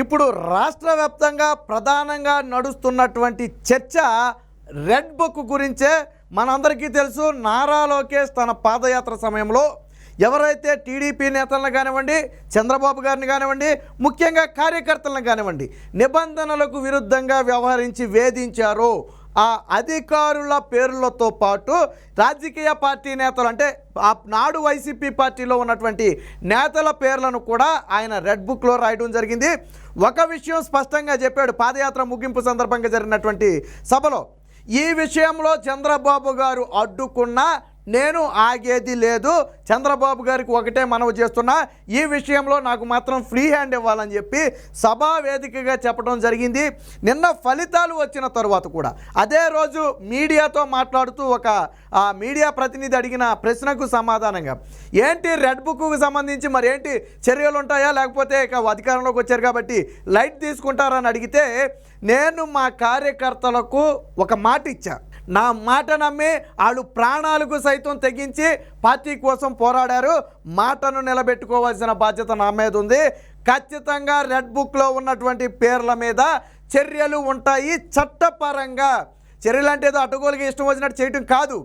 ఇప్పుడు రాష్ట్ర వ్యాప్తంగా ప్రధానంగా నడుస్తున్నటువంటి చర్చ రెడ్ బుక్ గురించే మనందరికీ తెలుసు. నారా లోకేష్ తన పాదయాత్ర సమయంలో ఎవరైతే టీడీపీ నేతలను కానివ్వండి చంద్రబాబు గారిని కానివ్వండి ముఖ్యంగా కార్యకర్తలను కానివ్వండి నిబంధనలకు విరుద్ధంగా వ్యవహరించి వేధించారో. ఆ అధికారుల పేర్లతో పాటు రాజకీయ పార్టీ నేతలు అంటే నాడు వైసీపీ పార్టీలో ఉన్నటువంటి నేతల పేర్లను కూడా ఆయన రెడ్ బుక్లో రాయడం జరిగింది. ఒక విషయం స్పష్టంగా చెప్పాడు. పాదయాత్ర ముగింపు సందర్భంగా జరిగినటువంటి సభలో ఈ విషయంలో చంద్రబాబు గారు అడ్డుకున్న నేను ఆగేది లేదు. చంద్రబాబు గారికి ఒకటే మనవి చేస్తున్నా ఈ విషయంలో నాకు మాత్రం ఫ్రీ హ్యాండ్ ఇవ్వాలని చెప్పి సభా వేదికగా చెప్పడం జరిగింది. నిన్న ఫలితాలు వచ్చిన తర్వాత కూడా. అదే రోజు మీడియాతో మాట్లాడుతూ ఒక మీడియా ప్రతినిధి అడిగిన ప్రశ్నకు సమాధానంగా ఏంటి రెడ్ బుక్కు సంబంధించి మరి ఏంటి చర్యలు ఉంటాయా? లేకపోతే ఇక అధికారంలోకి వచ్చారు కాబట్టి లైట్ తీసుకుంటారని అడిగితే నేను మా కార్యకర్తలకు ఒక మాట ఇచ్చా. నా మాట నమ్మి వాళ్ళు ప్రాణాలకు సైతం తెగించి పార్టీ కోసం పోరాడారు. మాటను నిలబెట్టుకోవాల్సిన బాధ్యత నా మీద ఉంది. ఖచ్చితంగా రెడ్ బుక్లో ఉన్నటువంటి పేర్ల మీద చర్యలు ఉంటాయి చట్టపరంగా. చర్యలు అంటే ఏదో అటుగోలుగా ఇష్టం వచ్చినట్టు చేయటం కాదు.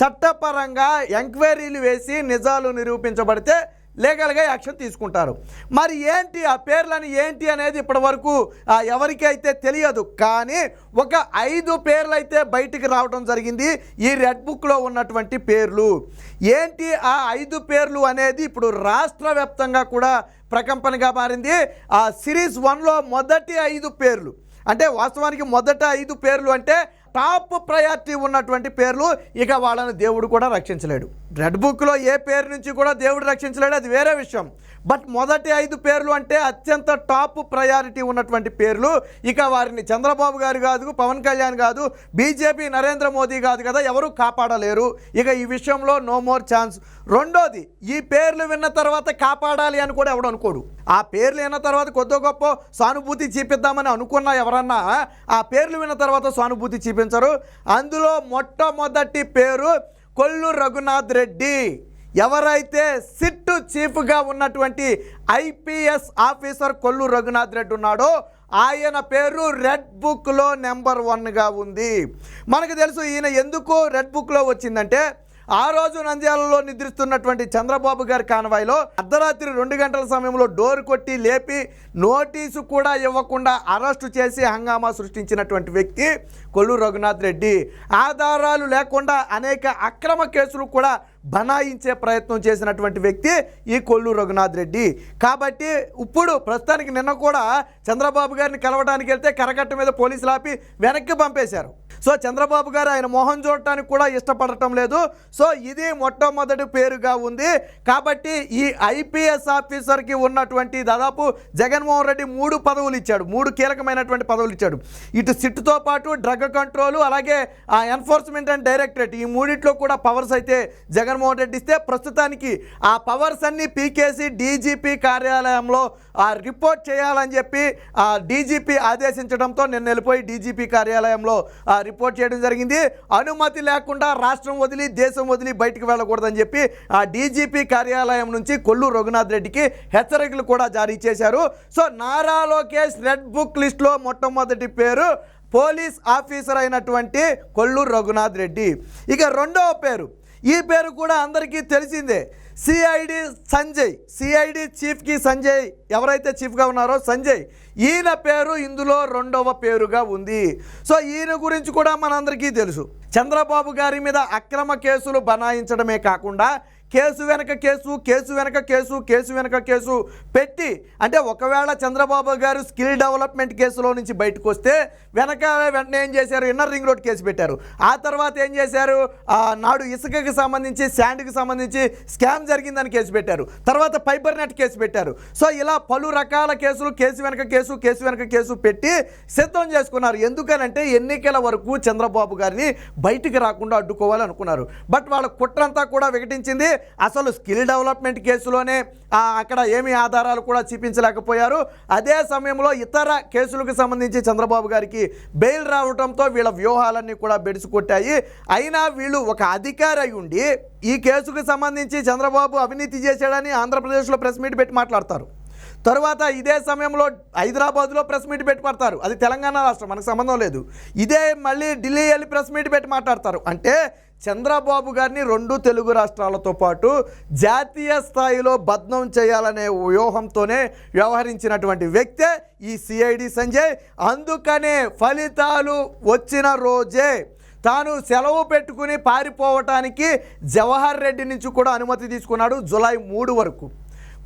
చట్టపరంగా ఎంక్వైరీలు వేసి నిజాలు నిరూపించబడితే లీగల్గా యాక్షన్ తీసుకుంటారు. మరి ఏంటి ఆ పేర్లని ఏంటి అనేది ఇప్పటి వరకు తెలియదు. కానీ ఒక ఐదు పేర్లు అయితే బయటికి రావడం జరిగింది. ఈ రెడ్ బుక్లో ఉన్నటువంటి పేర్లు. ఏంటి ఆ ఐదు పేర్లు అనేది ఇప్పుడు రాష్ట్ర వ్యాప్తంగా కూడా ప్రకంపనగా మారింది. ఆ సిరీస్ వన్లో మొదటి ఐదు పేర్లు. అంటే వాస్తవానికి మొదట ఐదు పేర్లు అంటే టాప్ ప్రయారిటీ ఉన్నటువంటి పేర్లు ఇక వాళ్ళని దేవుడు కూడా రక్షించలేడు. రెడ్ బుక్లో ఏ పేరు నుంచి కూడా దేవుడు రక్షించలేడు అది వేరే విషయం. బట్ మొదటి ఐదు పేర్లు అంటే అత్యంత టాప్ ప్రయారిటీ ఉన్నటువంటి పేర్లు. ఇక వారిని చంద్రబాబు గారు కాదు పవన్ కళ్యాణ్ కాదు బీజేపీ నరేంద్ర మోదీ కాదు కదా ఎవరు కాపాడలేరు. ఇక ఈ విషయంలో నో మోర్ ఛాన్స్ రెండోది ఈ పేర్లు విన్న తర్వాత కాపాడాలి అని కూడా ఎవడు అనుకోడు. ఆ పేర్లు విన్న తర్వాత కొద్ది గొప్ప సానుభూతి చూపిద్దామని అనుకున్నా ఎవరన్నా ఆ పేర్లు విన్న తర్వాత సానుభూతి చూపించరు. అందులో మొట్టమొదటి పేరు కొల్లు రఘునాథ్ రెడ్డి. ఎవరైతే సిట్ చీఫ్గా ఉన్నటువంటి ఐపీఎస్ ఆఫీసర్ కొల్లు రఘునాథ్ రెడ్డి ఉన్నాడో ఆయన పేరు రెడ్ బుక్లో నెంబర్ వన్గా ఉంది. మనకు తెలుసు ఈయన ఎందుకు రెడ్ బుక్లో వచ్చిందంటే ఆ రోజు నంద్యాలలో నిద్రిస్తున్నటువంటి చంద్రబాబు గారి కాన్వాయ్లో అర్ధరాత్రి రెండు గంటల సమయంలో డోర్ కొట్టి లేపి నోటీసు కూడా ఇవ్వకుండా అరెస్టు చేసి హంగామా సృష్టించినటువంటి వ్యక్తి కొల్లు రఘునాథ్ రెడ్డి. ఆధారాలు లేకుండా అనేక అక్రమ కేసులు కూడా బనాయించే ప్రయత్నం చేసినటువంటి వ్యక్తి ఈ కొల్లు రఘునాథ్ రెడ్డి. కాబట్టి ఇప్పుడు ప్రస్తుతానికి నిన్న కూడా చంద్రబాబు గారిని కలవడానికి వెళ్తే కరగట్ట మీద పోలీసులు ఆపి వెనక్కి పంపేశారు. సో చంద్రబాబు గారు ఆయన మొహం చూడటానికి కూడా ఇష్టపడటం లేదు. సో ఇది మొట్టమొదటి పేరుగా ఉంది. కాబట్టి ఈ ఐపీఎస్ ఆఫీసర్కి ఉన్నటువంటి దాదాపు జగన్మోహన్ రెడ్డి మూడు పదవులు ఇచ్చాడు. మూడు కీలకమైనటువంటి పదవులు ఇచ్చాడు. ఇటు సిట్తో పాటు డ్రగ్ కంట్రోల్ అలాగే ఆ ఎన్ఫోర్స్మెంట్ అండ్ డైరెక్టరేట్ ఈ మూడిట్లో కూడా పవర్స్ అయితే జగన్మోహన్ రెడ్డి ఇస్తే ప్రస్తుతానికి ఆ పవర్స్ అన్ని పీకేసి డీజీపీ కార్యాలయంలో ఆ రిపోర్ట్ చేయాలని చెప్పి ఆ డీజీపీ ఆదేశించడంతో నిన్న వెళ్ళిపోయి డీజీపీ కార్యాలయంలో ఆ రిపోర్ట్ చేయడం జరిగింది. అనుమతి లేకుండా రాష్ట్రం వదిలి దేశం వదిలి బయటకు వెళ్ళకూడదని చెప్పి ఆ డీజీపీ కార్యాలయం నుంచి కొల్లు రఘునాథ్ రెడ్డికి హెచ్చరికలు కూడా జారీ చేశారు. So Nara Lokesh red book లిస్ట్లో మొట్టమొదటి పేరు పోలీస్ ఆఫీసర్ అయినటువంటి కొల్లు రఘునాథ్ రెడ్డి. ఇక రెండవ పేరు. ఈ పేరు కూడా అందరికీ తెలిసిందే. సిఐడి సంజయ్ సిఐడి చీఫ్కి సంజయ్ ఎవరైతే చీఫ్గా ఉన్నారో సంజయ్. ఈయన పేరు ఇందులో రెండవ పేరుగా ఉంది. సో ఈయన గురించి కూడా మనందరికీ తెలుసు. చంద్రబాబు గారి మీద అక్రమ కేసులు బనాయించడమే కాకుండా కేసు వెనక కేసు కేసు వెనక కేసు కేసు వెనక కేసు పెట్టి అంటే ఒకవేళ చంద్రబాబు గారు స్కిల్ డెవలప్మెంట్ కేసులో నుంచి బయటకు వస్తే వెనక వెంటనే ఏం చేశారు? ఇన్నర్ రింగ్ రోడ్ కేసు పెట్టారు. ఆ తర్వాత ఏం చేశారు? నాడు ఇసుకకి సంబంధించి శాండ్కి సంబంధించి స్కామ్ జరిగిందని కేసు పెట్టారు. తర్వాత ఫైబర్ నెట్ కేసు పెట్టారు. సో ఇలా పలు రకాల కేసులు కేసు వెనక కేసు కేసు వెనక కేసు పెట్టి సిద్ధం చేసుకున్నారు. ఎందుకనంటే ఎన్నికల వరకు చంద్రబాబు గారిని బయటికి రాకుండా అడ్డుకోవాలనుకున్నారు. బట్ వాళ్ళ కుట్రంతా కూడా వికటించింది అసలు స్కిల్ డెవలప్మెంట్ కేసులోనే అక్కడ ఏమి ఆధారాలు కూడా చూపించలేకపోయారు. అదే సమయంలో ఇతర కేసులకు సంబంధించి చంద్రబాబు గారికి బెయిల్ రావడంతో వీళ్ళ వ్యూహాలన్నీ కూడా బెడిసి కొట్టాయి అయినా వీళ్ళు ఒక అధికారి ఉండి ఈ కేసుకు సంబంధించి చంద్రబాబు అవినీతి చేశాడని ఆంధ్రప్రదేశ్లో ప్రెస్ మీట్ పెట్టి మాట్లాడతారు. తరువాత ఇదే సమయంలో హైదరాబాద్లో ప్రెస్ మీట్ పెట్టి పడతారు అది తెలంగాణ రాష్ట్రం మనకు సంబంధం లేదు. ఇదే మళ్ళీ ఢిల్లీ వెళ్ళి ప్రెస్ మీట్ పెట్టి మాట్లాడతారు. అంటే చంద్రబాబు గారిని రెండు తెలుగు రాష్ట్రాలతో పాటు జాతీయ స్థాయిలో బద్నం చేయాలనే వ్యూహంతోనే వ్యవహరించినటువంటి వ్యక్తే ఈ సిఐడి సంజయ్. అందుకనే ఫలితాలు వచ్చిన రోజే తాను సెలవు పెట్టుకుని పారిపోవటానికి జవహర్ రెడ్డి నుంచి కూడా అనుమతి తీసుకున్నాడు జులై మూడు వరకు.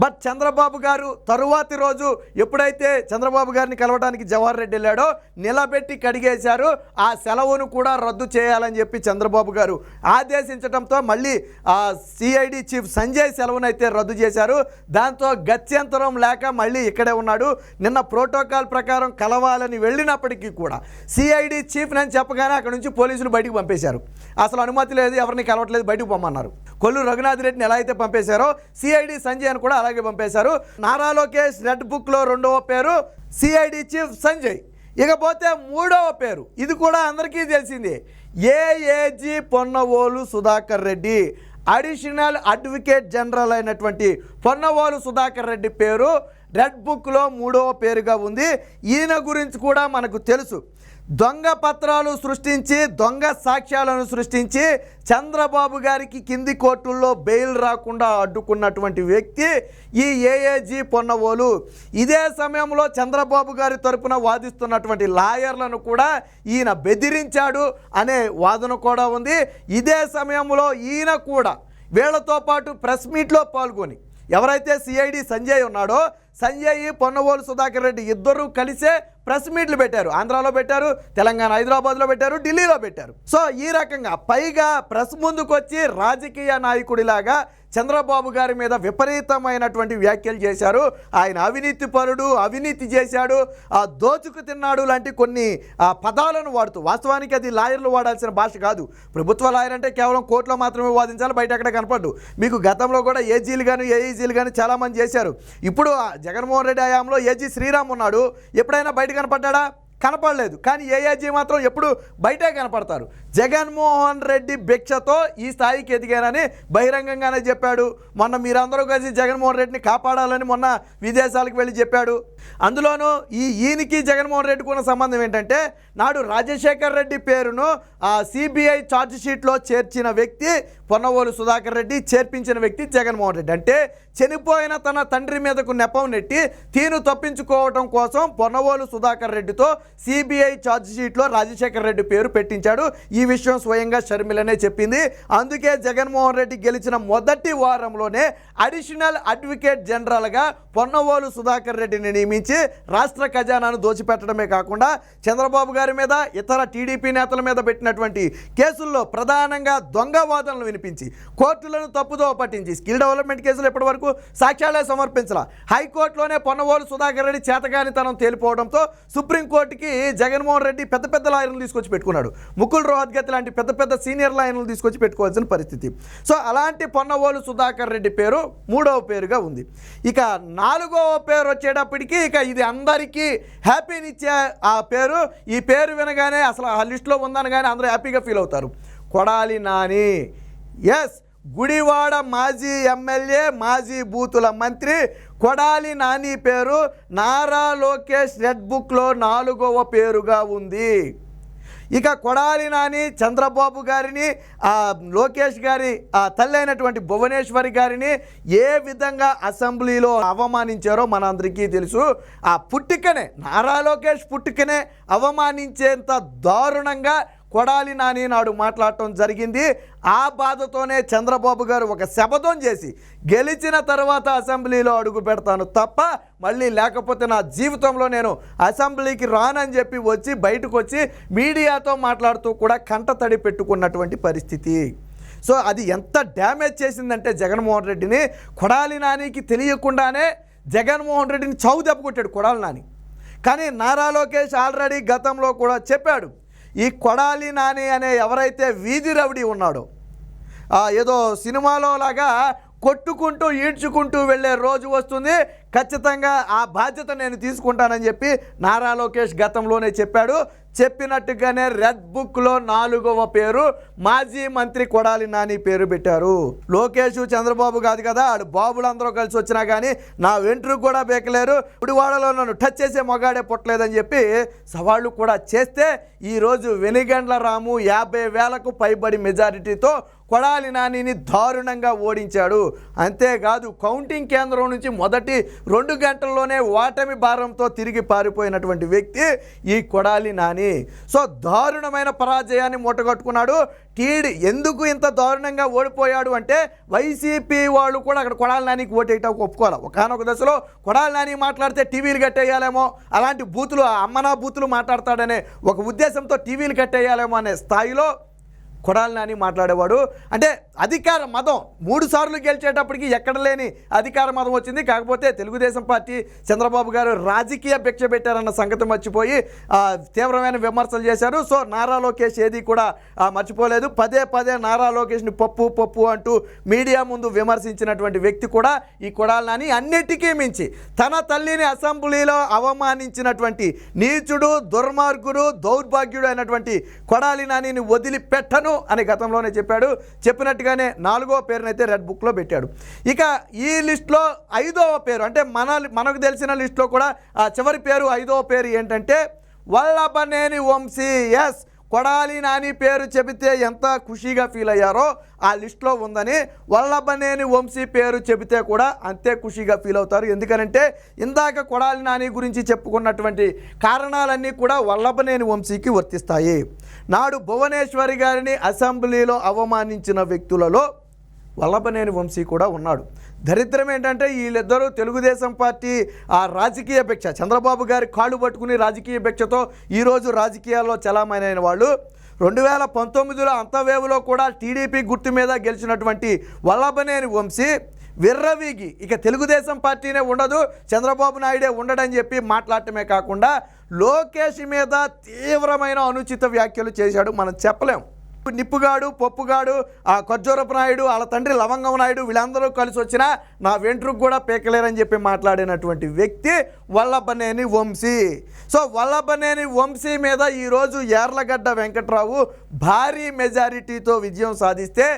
బట్ చంద్రబాబు గారు తరువాతి రోజు ఎప్పుడైతే చంద్రబాబు గారిని కలవడానికి జవహర్ రెడ్డి వెళ్ళాడో నిలబెట్టి కడిగేశారు. ఆ సెలవును కూడా రద్దు చేయాలని చెప్పి చంద్రబాబు గారు ఆదేశించడంతో మళ్ళీ ఆ సిఐడి చీఫ్ సంజయ్ సెలవునైతే రద్దు చేశారు. దాంతో గత్యంతరం లేక మళ్ళీ ఇక్కడే ఉన్నాడు. నిన్న ప్రోటోకాల్ ప్రకారం కలవాలని వెళ్ళినప్పటికీ కూడా సిఐడి చీఫ్ నేను చెప్పగానే అక్కడ నుంచి పోలీసులు బయటకు పంపేశారు. అసలు అనుమతి లేదు ఎవరిని కలవట్లేదు బయటకు పొమ్మన్నారు. కొల్లు రఘునాథ్ రెడ్డిని ఎలా అయితే పంపేశారో సిఐడి సంజయ్ అని కూడా అలాగే పంపేశారు. నారా లోకేష్ రెడ్ బుక్లో రెండవ పేరు సిఐడి చీఫ్ సంజయ్. ఇకపోతే మూడవ పేరు. ఇది కూడా అందరికీ తెలిసిందే. AAG Ponnavolu Sudhakar Reddy. Additional advocate general అయినటువంటి పొన్నవోలు సుధాకర్ రెడ్డి పేరు రెడ్ బుక్లో మూడవ పేరుగా ఉంది. ఈయన గురించి కూడా మనకు తెలుసు. దొంగ పత్రాలు సృష్టించి దొంగ సాక్ష్యాలను సృష్టించి చంద్రబాబు గారికి కింది కోర్టుల్లో బెయిల్ రాకుండా అడ్డుకున్నటువంటి వ్యక్తి ఈ ఏఏజీ పొన్నవోలు. ఇదే సమయంలో చంద్రబాబు గారి తరపున వాదిస్తున్నటువంటి లాయర్లను కూడా ఈయన బెదిరించాడు అనే వాదన కూడా ఉంది. ఇదే సమయంలో ఈయన కూడా వీళ్ళతో పాటు ప్రెస్ మీట్లో పాల్గొని ఎవరైతే సిఐడి సంజయ్ ఉన్నాడో సంజయ్ పొన్నవోలు సుధాకర్ రెడ్డి ఇద్దరూ కలిసే ప్రెస్ మీట్లు పెట్టారు. ఆంధ్రాలో పెట్టారు తెలంగాణ హైదరాబాద్లో పెట్టారు ఢిల్లీలో పెట్టారు. సో ఈ రకంగా పైగా ప్రెస్ ముందుకు వచ్చి రాజకీయ నాయకుడిలాగా చంద్రబాబు గారి మీద విపరీతమైనటువంటి వ్యాఖ్యలు చేశారు. ఆయన అవినీతి పరుడు అవినీతి చేశాడు ఆ దోచుకు తిన్నాడు లాంటి కొన్ని ఆ, పదాలను వాడుతూ వాస్తవానికి అది లాయర్లు వాడాల్సిన భాష కాదు. ప్రభుత్వ లాయర్ అంటే కేవలం కోర్టులో మాత్రమే వాదించాలి బయట ఎక్కడ కనపడ్డు మీకు గతంలో కూడా ఏజీలు కానీ ఏఈజీలు కానీ చాలామంది చేశారు. ఇప్పుడు జగన్మోహన్ రెడ్డి హయాంలో ఏజీ శ్రీరామ్ ఉన్నాడు. ఎప్పుడైనా బయట కనపడ్డా కనపడలేదు. కానీ ఏఐజీ మాత్రం ఎప్పుడు బయటే కనపడతారు. జగన్మోహన్ రెడ్డి భిక్షతో ఈ స్థాయికి ఎదిగానని బహిరంగంగానే చెప్పాడు. మొన్న మీరందరూ కలిసి జగన్మోహన్ రెడ్డిని కాపాడాలని మొన్న విదేశాలకు వెళ్ళి చెప్పాడు. అందులోనూ ఈ ఈయనకి జగన్మోహన్ రెడ్డికి ఉన్న సంబంధం ఏంటంటే నాడు రాజశేఖర్ రెడ్డి పేరును ఆ సిబిఐ ఛార్జ్ షీట్లో చేర్చిన వ్యక్తి పొన్నవోలు సుధాకర్ రెడ్డి చేర్పించిన వ్యక్తి జగన్మోహన్ రెడ్డి. అంటే చనిపోయిన తన తండ్రి మీదకు నెపం నెట్టి తీను తప్పించుకోవటం కోసం పొన్నవోలు సుధాకర్ రెడ్డితో సిబిఐ ఛార్జ్షీట్లో రాజశేఖర్ రెడ్డి పేరు పెట్టించాడు. ఈ విషయం స్వయంగా షర్మిలనే చెప్పింది. అందుకే జగన్మోహన్ రెడ్డి గెలిచిన మొదటి వారంలోనే అడిషనల్ అడ్వకేట్ జనరల్గా పొన్నవోలు సుధాకర్ రెడ్డిని నియమించి రాష్ట్ర ఖజానాను దోచిపెట్టడమే కాకుండా చంద్రబాబు గారి మీద ఇతర టీడీపీ నేతల మీద పెట్టినటువంటి కేసుల్లో ప్రధానంగా దొంగ వాదనలు వినిపించి కోర్టులను తప్పుదో పట్టించి స్కిల్ డెవలప్మెంట్ కేసులు ఇప్పటి వరకు సాక్ష్యాలే సమర్పించాల. హైకోర్టులోనే పొన్నవోలు సుధాకర్ రెడ్డి చేతగానితనం తేలిపోవడంతో సుప్రీంకోర్టుకి జగన్మోహన్ రెడ్డి పెద్ద పెద్ద లాయర్లు తీసుకొచ్చి పెట్టుకున్నాడు. ముకుల్ రోహత్గత్ లాంటి పెద్ద పెద్ద సీనియర్ లాయర్లు తీసుకొచ్చి పెట్టుకోవాల్సిన పరిస్థితి. సో అలాంటి పొన్నవోలు సుధాకర్ రెడ్డి పేరు మూడవ పేరుగా ఉంది. ఇక నాలుగవ పేరు వచ్చేటప్పటికి ఇక ఇది అందరికీ హ్యాపీనిచ్చే ఆ పేరు. ఈ పేరు వినగానే అసలు ఆ లిస్టులో ఉందనగానే అందరూ హ్యాపీగా ఫీల్ అవుతారు. కొడాలి నాని. ఎస్ గుడివాడ మాజీ ఎమ్మెల్యే మాజీ బూతుల మంత్రి కొడాలి నాని పేరు నారా లోకేష్ రెడ్ బుక్లో నాలుగవ పేరుగా ఉంది. ఇక కొడాలి నాని చంద్రబాబు గారిని ఆ, లోకేష్ గారి ఆ, తల్లి అయినటువంటి భువనేశ్వరి గారిని ఏ విధంగా అసెంబ్లీలో అవమానించారో మనందరికీ తెలుసు. ఆ పుట్టుకనే నారా లోకేష్ పుట్టుకనే అవమానించేంత దారుణంగా కొడాలి నాని నాడు మాట్లాడటం జరిగింది. ఆ బాధతోనే చంద్రబాబు గారు ఒక శపథం చేసి గెలిచిన తర్వాత అసెంబ్లీలో అడుగు పెడతాను తప్ప మళ్ళీ లేకపోతే నా జీవితంలో నేను అసెంబ్లీకి రానని చెప్పి వచ్చి బయటకు వచ్చి మీడియాతో మాట్లాడుతూ కూడా కంట తడి పెట్టుకున్నటువంటి పరిస్థితి. సో అది ఎంత డ్యామేజ్ చేసిందంటే జగన్మోహన్ రెడ్డిని కొడాలి నానికి తెలియకుండానే జగన్మోహన్ రెడ్డిని చౌ దెబ్బ కొట్టాడు కొడాలి నాని. కానీ నారా లోకేష్ ఆల్రెడీ గతంలో కూడా చెప్పాడు ఈ కొడాలి నాని అనే ఎవరైతే వీధి రవిడి ఉన్నాడో ఏదో సినిమాలో లాగా కొట్టుకుంటూ ఈడ్చుకుంటూ వెళ్ళే రోజు వస్తుంది. ఖచ్చితంగా ఆ బాధ్యత నేను తీసుకుంటానని చెప్పి నారా లోకేష్ గతంలోనే చెప్పాడు. చెప్పినట్టుగానే రెడ్ బుక్లో నాలుగవ పేరు మాజీ మంత్రి కొడాలి నాని పేరు పెట్టారు. లోకేష్ చంద్రబాబు కాదు కదా ఆడు బాబులందరూ కలిసి వచ్చినా కానీ నా వెంట్రుకు కూడా బేకలేరు. గుడివాడలో నన్ను టచ్ చేసే మొగాడే పుట్టలేదని చెప్పి సవాళ్ళు కూడా చేస్తే ఈరోజు వెనిగండ్ల రాము యాభై వేలకు పైబడి మెజారిటీతో కొడాలి నానిని దారుణంగా ఓడించాడు. అంతేకాదు కౌంటింగ్ కేంద్రం నుంచి మొదటి రెండు గంటల్లోనే ఓటమి భారంతో తిరిగి పారిపోయినటువంటి వ్యక్తి ఈ కొడాలి నాని. సో దారుణమైన పరాజయాన్ని మూటగట్టుకున్నాడు. టీడీ ఎందుకు ఇంత దారుణంగా ఓడిపోయాడు అంటే వైసీపీ వాళ్ళు కూడా అక్కడ కొడాలి నానికి ఓటేయటం ఒప్పుకోవాలి. ఒకనొక దశలో కొడాలి నాని మాట్లాడితే టీవీలు కట్టేయాలేమో అలాంటి బూతులు అమ్మనా బూతులు మాట్లాడతాడనే ఒక ఉద్దేశంతో టీవీలు కట్టేయాలేమో అనే స్థాయిలో కొడాలి నాని మాట్లాడేవాడు. అంటే అధికార మదం మూడు సార్లు గెలిచేటప్పటికి ఎక్కడ లేని అధికార మదం వచ్చింది. కాకపోతే తెలుగుదేశం పార్టీ చంద్రబాబు గారు రాజకీయ భిక్ష పెట్టారన్న సంగతి మర్చిపోయి తీవ్రమైన విమర్శలు చేశారు. సో నారా లోకేష్ ఏది కూడా మర్చిపోలేదు. పదే పదే నారా లోకేష్ని పప్పు పప్పు అంటూ మీడియా ముందు విమర్శించినటువంటి వ్యక్తి కూడా ఈ కొడాలి నాని అన్నిటికీ మించి తన తల్లిని అసెంబ్లీలో అవమానించినటువంటి నీచుడు దుర్మార్గుడు దౌర్భాగ్యుడు అయినటువంటి కొడాలి నానిని వదిలిపెట్టను అని గతంలోనే చెప్పాడు. చెప్పినట్టు చెప్పినట్టుగానే నాలుగో పేరునైతే రెడ్ బుక్లో పెట్టాడు. ఇక ఈ లిస్ట్లో ఐదవ పేరు అంటే మన మనకు తెలిసిన లిస్ట్లో కూడా ఆ చివరి పేరు ఐదవ పేరు ఏంటంటే వల్లభనేని వంశీ. ఎస్ కొడాలి నాని పేరు చెబితే ఎంత ఖుషీగా ఫీల్ అయ్యారో ఆ లిస్ట్లో ఉందని వల్లభనేని వంశీ పేరు చెబితే కూడా అంతే ఖుషీగా ఫీల్ అవుతారు. ఎందుకనంటే ఇందాక కొడాలి నాని గురించి చెప్పుకున్నటువంటి కారణాలన్నీ కూడా వల్లభనేని వంశీకి వర్తిస్తాయి. నాడు భువనేశ్వరి గారిని అసెంబ్లీలో అవమానించిన వ్యక్తులలో వల్లభనేని వంశీ కూడా ఉన్నాడు. దరిద్రం ఏంటంటే వీళ్ళిద్దరూ తెలుగుదేశం పార్టీ ఆ రాజకీయ భిక్ష చంద్రబాబు గారి కాళ్ళు పట్టుకుని రాజకీయ భిక్షతో ఈరోజు రాజకీయాల్లో చలామణైన వాళ్ళు. రెండు వేల పంతొమ్మిదిలో అంతవేవులో కూడా టీడీపీ గుర్తు మీద గెలిచినటువంటి వల్లభనేని వంశీ విర్రవీగి. ఇక తెలుగుదేశం పార్టీనే ఉండదు చంద్రబాబు నాయుడే ఉండడని చెప్పి మాట్లాడటమే కాకుండా లోకేష్ మీద తీవ్రమైన అనుచిత వ్యాఖ్యలు చేశాడు మనం చెప్పలేం. నిప్పుగాడు పప్పుగాడు ఆ ఖర్జూరపు నాయుడు వాళ్ళ తండ్రి లవంగం నాయుడు వీళ్ళందరూ కలిసి వచ్చినా నా వెంట్రుకు కూడా పీకలేరని చెప్పి మాట్లాడినటువంటి వ్యక్తి వల్లభనేని వంశీ. సో వల్లభనేని వంశీ మీద ఈరోజు యార్లగడ్డ వెంకట్రావు భారీ మెజారిటీతో విజయం సాధిస్తే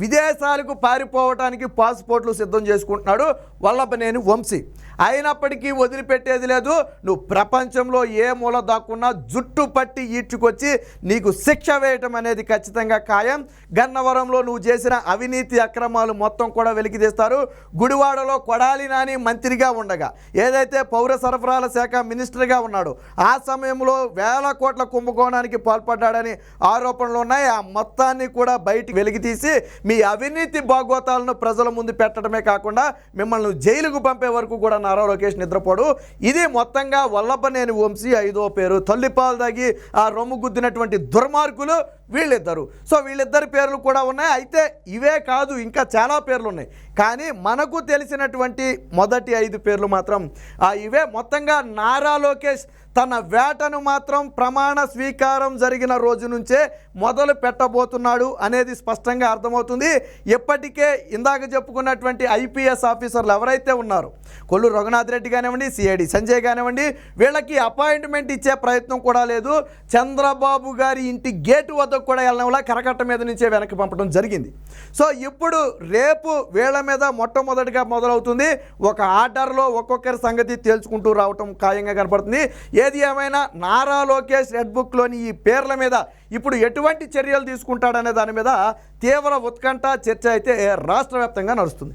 విదేశాలకు పారిపోవటానికి పాస్పోర్ట్లు సిద్ధం చేసుకుంటున్నాడు వల్లభనేని వంశీ. అయినప్పటికీ వదిలిపెట్టేది లేదు. నువ్వు ప్రపంచంలో ఏ మూల దాక్కున్నా జుట్టు పట్టి ఈడ్చుకొచ్చి నీకు శిక్ష వేయటం అనేది ఖచ్చితంగా ఖాయం. గన్నవరంలో నువ్వు చేసిన అవినీతి అక్రమాలు మొత్తం కూడా వెలికితీస్తారు గుడివాడలో కొడాలి నాని మంత్రిగా ఉండగా ఏదైతే పౌర సరఫరాల శాఖ మినిస్టర్గా ఉన్నాడో ఆ సమయంలో వేల కోట్ల కుంభకోణానికి పాల్పడ్డాడని ఆరోపణలు ఉన్నాయి. ఆ మొత్తాన్ని కూడా బయటికి వెలికితీసి మీ అవినీతి భాగోతాలను ప్రజల ముందు పెట్టడమే కాకుండా మిమ్మల్ని జైలుకు పంపే వరకు కూడా నా నారా లోకేష్ నిద్రపోడు. ఇది మొత్తంగా వల్లభనేని వంశీ ఐదో పేరు. తల్లిపాలు దాగి ఆ రొమ్ము గుద్దినటువంటి దుర్మార్గులు వీళ్ళిద్దరు. సో వీళ్ళిద్దరి పేర్లు కూడా ఉన్నాయి. అయితే ఇవే కాదు ఇంకా చాలా పేర్లు ఉన్నాయి. కానీ మనకు తెలిసినటువంటి మొదటి ఐదు పేర్లు మాత్రం ఆ ఇవే మొత్తంగా నారా లోకేష్ తన వేటను మాత్రం ప్రమాణ స్వీకారం జరిగిన రోజు నుంచే మొదలు పెట్టబోతున్నాడు అనేది స్పష్టంగా అర్థమవుతుంది. ఇప్పటికే ఇందాక చెప్పుకున్నటువంటి ఐపీఎస్ ఆఫీసర్లు ఎవరైతే ఉన్నారో కొల్లు రఘునాథ్ రెడ్డి కానివ్వండి సిఐడి సంజయ్ కానివ్వండి వీళ్ళకి అపాయింట్మెంట్ ఇచ్చే ప్రయత్నం కూడా లేదు. చంద్రబాబు గారి ఇంటి గేటు వద్దకు కూడా వెళ్ళడంలా కరకట్ట మీద నుంచే వెనక్కి పంపడం జరిగింది. సో ఇప్పుడు రేపు వీళ్ళ మీద మొట్టమొదటిగా మొదలవుతుంది. ఒక ఆర్డర్లో ఒక్కొక్కరి సంగతి తేల్చుకుంటూ రావటం ఖాయంగా కనపడుతుంది. ఏది ఏమైనా నారా లోకేష్ రెడ్ బుక్లోని ఈ పేర్ల మీద ఇప్పుడు ఎటువంటి చర్యలు తీసుకుంటాడనే దాని మీద తీవ్ర ఉత్కంఠ చర్చ అయితే రాష్ట్ర వ్యాప్తంగా నడుస్తుంది.